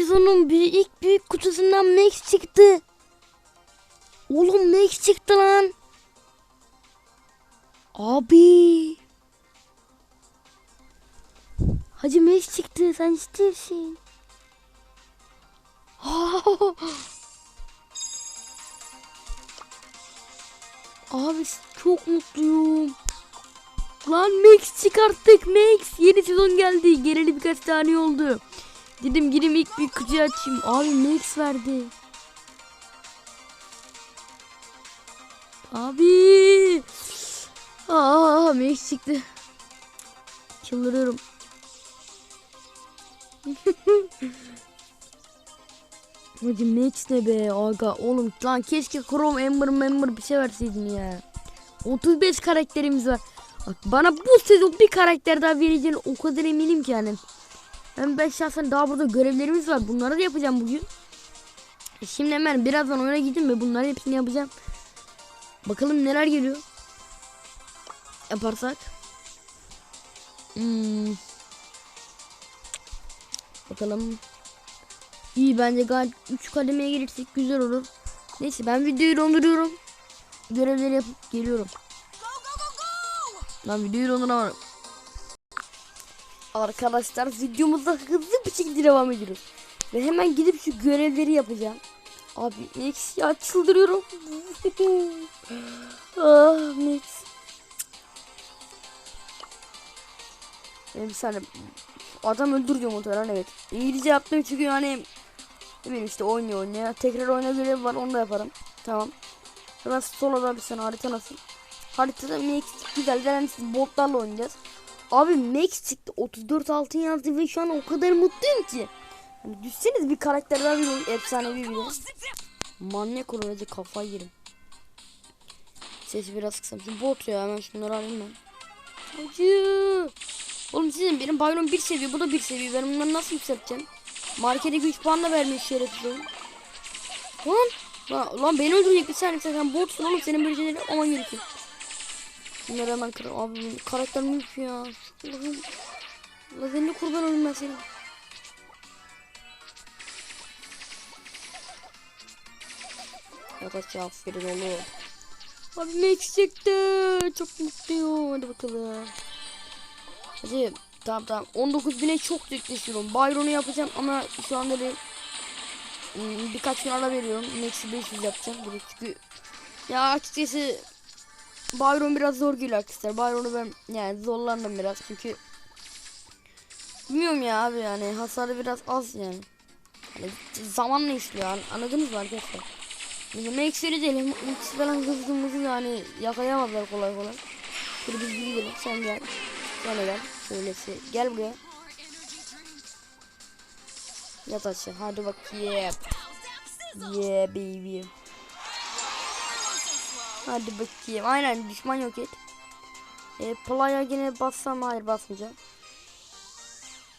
Sezonun bir ilk büyük kutusundan Max çıktı. Oğlum Max çıktı lan. Abi. Hacı Max çıktı. Sen ciddi misin? Abi çok mutluyum. Lan Max çıkarttık Max. Yeni sezon geldi. Geleli birkaç tane oldu. Dedim gireyim ilk bir kutuyu açayım. Abi Max verdi. Abi. Aa Max çıktı. Çıldırıyorum. Hadi Max ne be aga oğlum lan keşke Chrome Ember Member bir şey verseydin ya. 35 karakterimiz var. Bana bu sezon bir karakter daha vereceğini o kadar eminim ki yani. Hem ben şahsen daha burada görevlerimiz var. Bunları da yapacağım bugün. E Şimdi hemen birazdan oyuna gideyim ve bunların hepsini yapacağım. Bakalım neler geliyor. Yaparsak. Hmm. Bakalım. İyi bence gayet 3 kademeye gelirsek güzel olur. Neyse ben videoyu donduruyorum. Görevleri yapıp geliyorum. Lan videoyu donduramadım. Arkadaşlar videomuza hızlı bir şekilde devam ediyoruz. Ve hemen gidip şu görevleri yapacağım. Abi Max ya çıldırıyorum. ah Max. Benim bir saniye. Adam öldürüyor muhtemelen evet. İngilizce yaptım çünkü yani bileyim işte oynuyor oynuyor. Tekrar oyna görevi var onu da yaparım. Tamam. Hemen soloda bir sene harita nasıl? Haritada Max güzel. Siz botlarla oynayacağız. Abi Max çıktı 34 altın yazdı ve şu an o kadar mutluyum ki. Hani düşseniz bir karakter daha bir oyun efsanevi bir de. Manyak olur hadi kafayı yerim. Sesi biraz kısam. Şu bot ya hemen şunları alayım ben. Acı. Oğlum sizin benim Byron bir seviye bu da bir seviye. Ben bunları nasıl yükselteceğim? Markete güç puan da vermiş şerefsiz oyun. Lan, lan, lan beni öldürecek bir saniye sen botsun oğlum senin böyle şeyleri aman gerekiyor. Bunları hemen kır. Abi benim karakterim yok ya. Allah'ım. Allah seni kurban olayım ben senin. Yataş aferin oğlum. Abi Max çıktı. Çok mutluyum. Hadi bakalım. Hadi tamam tamam. 19 bine çok yaklaşıyorum. Byron'u yapacağım ama şu anda bir hmm, birkaç gün ara veriyorum. Max'i 500 yapacağım. Çünkü ya açıkçası Byron biraz zor geliyor arkadaşlar. Byron'u ben yani zorlandım biraz çünkü bilmiyorum ya abi yani hasarı biraz az yani. Hani zamanla işliyor an- anladınız mı arkadaşlar? Mesela Max'leri değil Max falan hızlı yani yakalayamazlar kolay kolay. Şöyle biz gidelim sen gel. Sen gel. Şöylesi gel buraya. Yat aşağı hadi bak yeah. Yeah baby. Hadi bakayım. Aynen düşman yok et. E, playa gene bassam hayır basmayacağım.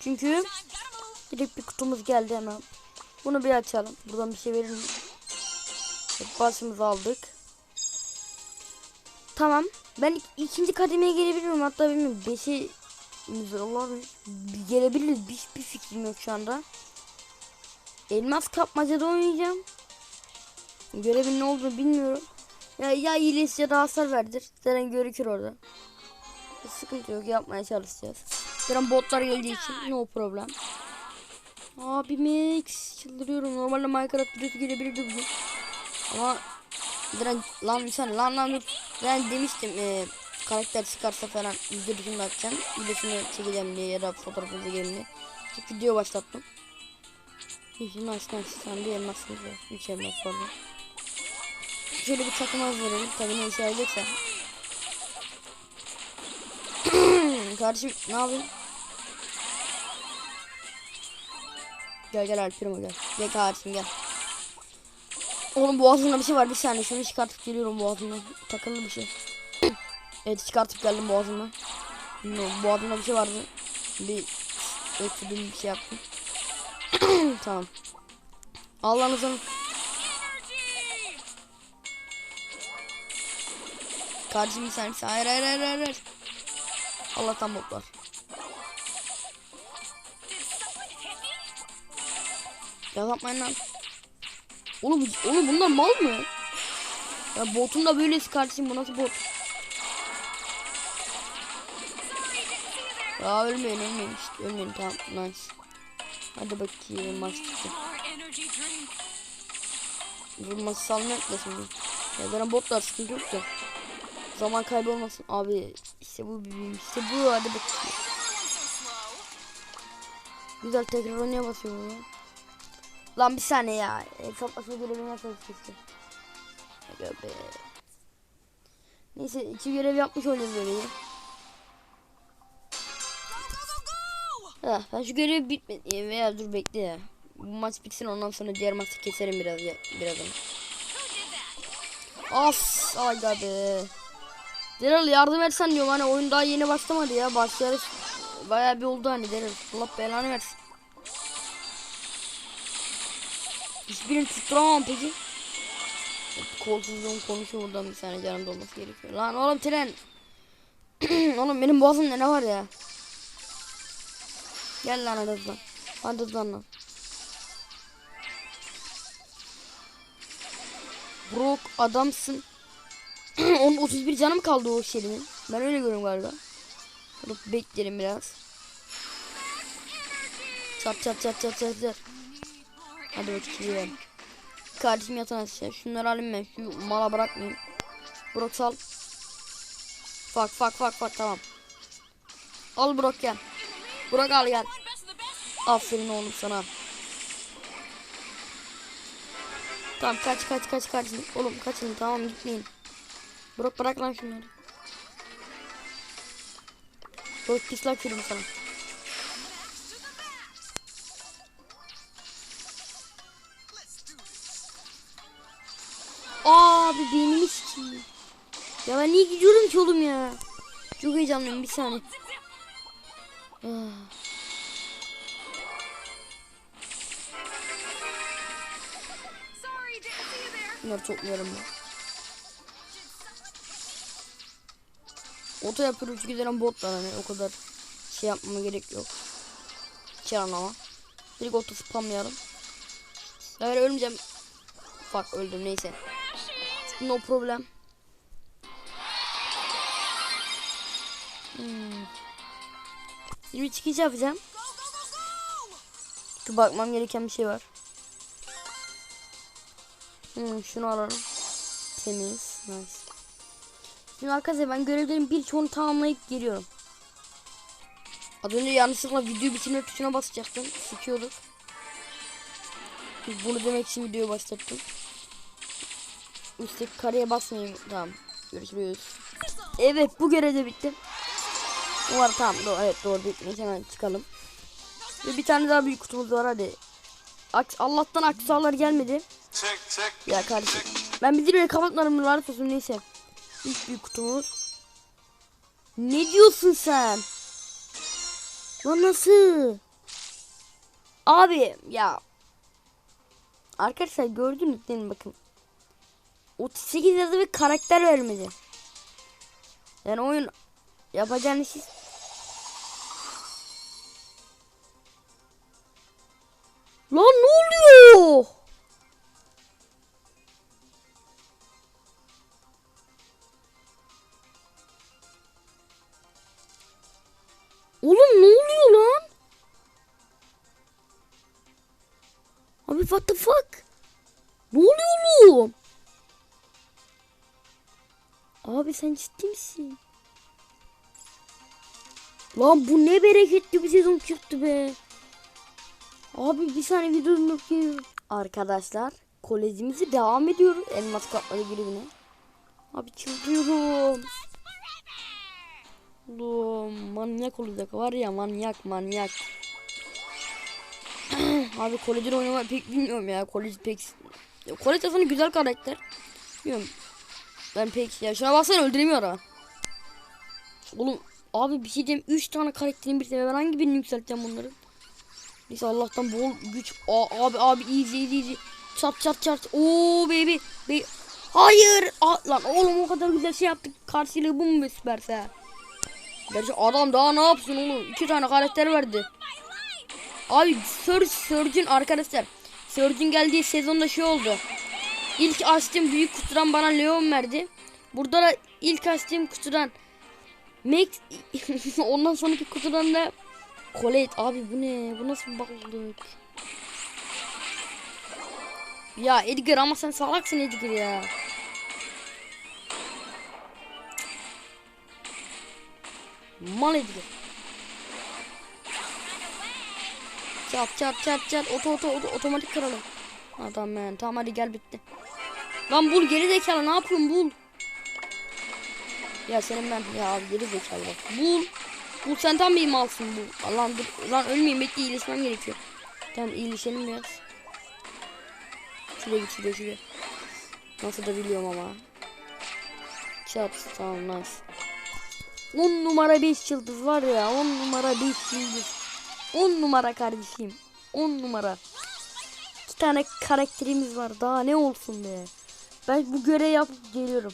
Çünkü direkt bir kutumuz geldi hemen. Bunu bir açalım. Buradan bir şey verir mi? Evet, Başımızı aldık. Tamam. Ben ik- ikinci kademeye gelebilirim. Hatta bilmiyorum. Beşi Allah gelebiliriz. Hiçbir fikrim yok şu anda. Elmas kapmacada oynayacağım. Görevin ne olduğunu bilmiyorum. Ya ya iyilesi ya da hasar verdir. Zaten görükür orada. Sıkıntı yok yapmaya çalışacağız. Zaten botlar geldiği için no problem. Abi Max çıldırıyorum. Normalde Minecraft videosu gelebilirdi bugün. Ama Diren lan bir saniye lan lan dur. Ben demiştim e, karakter çıkarsa falan videosunu atacağım. Videosunu çekeceğim diye ya da fotoğrafını çekeceğim diye. Çünkü video başlattım. Yüzünü açtan sen bir elmasınız var. Üç elmas var. Şöyle bir takım az verelim. Tabii ne işe yarayacaksa. Kardeşim ne yapayım? Gel gel Alper'im gel. Gel kardeşim gel. Oğlum boğazımda bir şey var bir saniye şunu çıkartıp geliyorum boğazımdan. Takılı bir şey. evet çıkartıp geldim boğazımdan. Bilmiyorum boğazımda bir şey vardı. Bir öksürdüğüm bir şey yaptım. tamam. Allah'ınızın Kardeşim bir saniye. Hayır hayır hayır hayır. Allah'tan botlar. Ya yapmayın lan. Oğlum, oğlum bunlar mal mı? Ya botun da böylesi kardeşim bu nasıl bot? Ya ölmeyin ölmeyin işte ölmeyin tamam nice. Hadi bakayım maç çıktı. Vurması da şimdi. Ya benim botlar sıkıntı yok da. Zaman kaybı olmasın. Abi işte bu işte bu hadi slow. Güzel tekrar oynaya basıyor bu ya. Lan bir saniye ya. Hesaplaşma görevini yapalım işte. Aga be. Neyse iki görev yapmış olacağız böyle ya. Ah, ben şu görev bitmedi veya dur bekle ya. Bu maç bitsin ondan sonra diğer maçı keserim biraz ya birazdan. As aga be. Daryl yardım etsen diyorum hani oyun daha yeni başlamadı ya. Başlarız. Bayağı bir oldu hani Daryl. Allah belanı versin. Hiçbirini tutturamam peki. Kolsuzluğum konuşuyor buradan bir saniye canım dolması gerekiyor. Lan oğlum tren. oğlum benim boğazımda ne var ya? Gel lan. Hadi hızlan lan. Brock adamsın. Onun 31 canı mı kaldı o şeyinin? Ben öyle görüyorum galiba. Dur bekleyelim biraz. Çat çat çat çat çat çat. Hadi bakayım. Kardeşim yatan aşağı. Şunları alayım ben. Şu mala bırakmayayım. Brock sal. Fak fak fak fak tamam. Al Brock gel. Brock al gel. Aferin oğlum sana. Tamam kaç kaç kaç kaç. Oğlum kaçın tamam gitmeyin. Bırak bırak lan şunları. Bırak pis laf yürüm sana. Abi beynimi sikeyim. Ya ben niye gidiyorum ki oğlum ya? Çok heyecanlıyım bir saniye. Ah. Bunları topluyorum ben. Oto yapıyoruz giden botlar hani o kadar şey yapmama gerek yok. Çağırın ama. Direkt oto spamlayalım. Eğer ölmeyeceğim. Fuck öldüm neyse. No problem. Hmm. Bir çıkış yapacağım. Dur bakmam gereken bir şey var. Hmm, şunu alalım. Temiz. Nice. Şimdi arkadaşlar ben görevlerin birçoğunu tamamlayıp geliyorum. Az önce yanlışlıkla video bitirme tuşuna basacaktım. Sıkıyorduk. Bunu demek için videoyu başlattım. Üstteki kareye basmayayım. Tamam. Görüşürüz. Evet bu görev de bitti. Umarım tamam doğru, evet doğru bitmiş hemen çıkalım. Ve bir tane daha büyük kutumuz var hadi. Aks Allah'tan aksesuarlar gelmedi. Check, check. Ya kardeşim. Ben bildirmeyi kapatmadım lanet olsun neyse. İlk büyük kutumuz. Ne diyorsun sen? Lan nasıl? Abi ya. Arkadaşlar gördünüz değil mi bakın. 38 yazı ve karakter vermedi. Yani oyun yapacağınız şey Lan ne oluyor? Oğlum ne oluyor lan? Abi what the fuck? Ne oluyor oğlum? Abi sen ciddi misin? Lan bu ne bereketli bir sezon çıktı be. Abi bir saniye videomu bakayım. Arkadaşlar kolejimizi devam ediyoruz. Elmas katmalı görevine. Abi çıldırıyorum. Manyak olacak var ya manyak manyak. Abi kolejin oynamayı pek bilmiyorum ya. Kolej pek... Kolej aslında güzel karakter. Bilmiyorum. Ben pek ya şuna baksana öldüremiyor ha. Oğlum abi bir şey diyeyim 3 tane karakterin bir ben hangi birini yükselteceğim bunları? Neyse Allah'tan bol güç. Aa, abi abi easy easy easy. Çat çat çat. Oo baby. baby. Hayır. Aa, lan oğlum o kadar güzel şey yaptık. Karşılığı bu mu be süperse? Gerçi adam daha ne yapsın oğlum? İki tane karakter verdi. Abi Surge, Surge'ün arkadaşlar Surge'ün geldiği sezonda şey oldu. İlk açtığım büyük kutudan bana Leon verdi. Burada da ilk açtığım kutudan Max ondan sonraki kutudan da Colette abi bu ne? Bu nasıl bir? Ya Edgar ama sen salaksın Edgar ya. Mal Edgar. Çat çat çat çat oto oto oto otomatik kıralım. Tamam ben tamam hadi gel bitti. Lan bul geri zekalı ne yapıyorsun bul. Ya senin ben ya abi geri zekalı bak. Bul. Bul sen tam bir malsın bu. Lan dur lan ölmeyeyim bekle iyileşmem gerekiyor. Tamam iyileşelim biraz. Şuraya git şuraya şuraya. Nasıl da biliyorum ama. Çat tamam nice. 10 numara 5 yıldız var ya 10 numara 5 yıldız. 10 numara kardeşim. 10 numara. İki tane karakterimiz var. Daha ne olsun be. Ben bu görev yapıp geliyorum.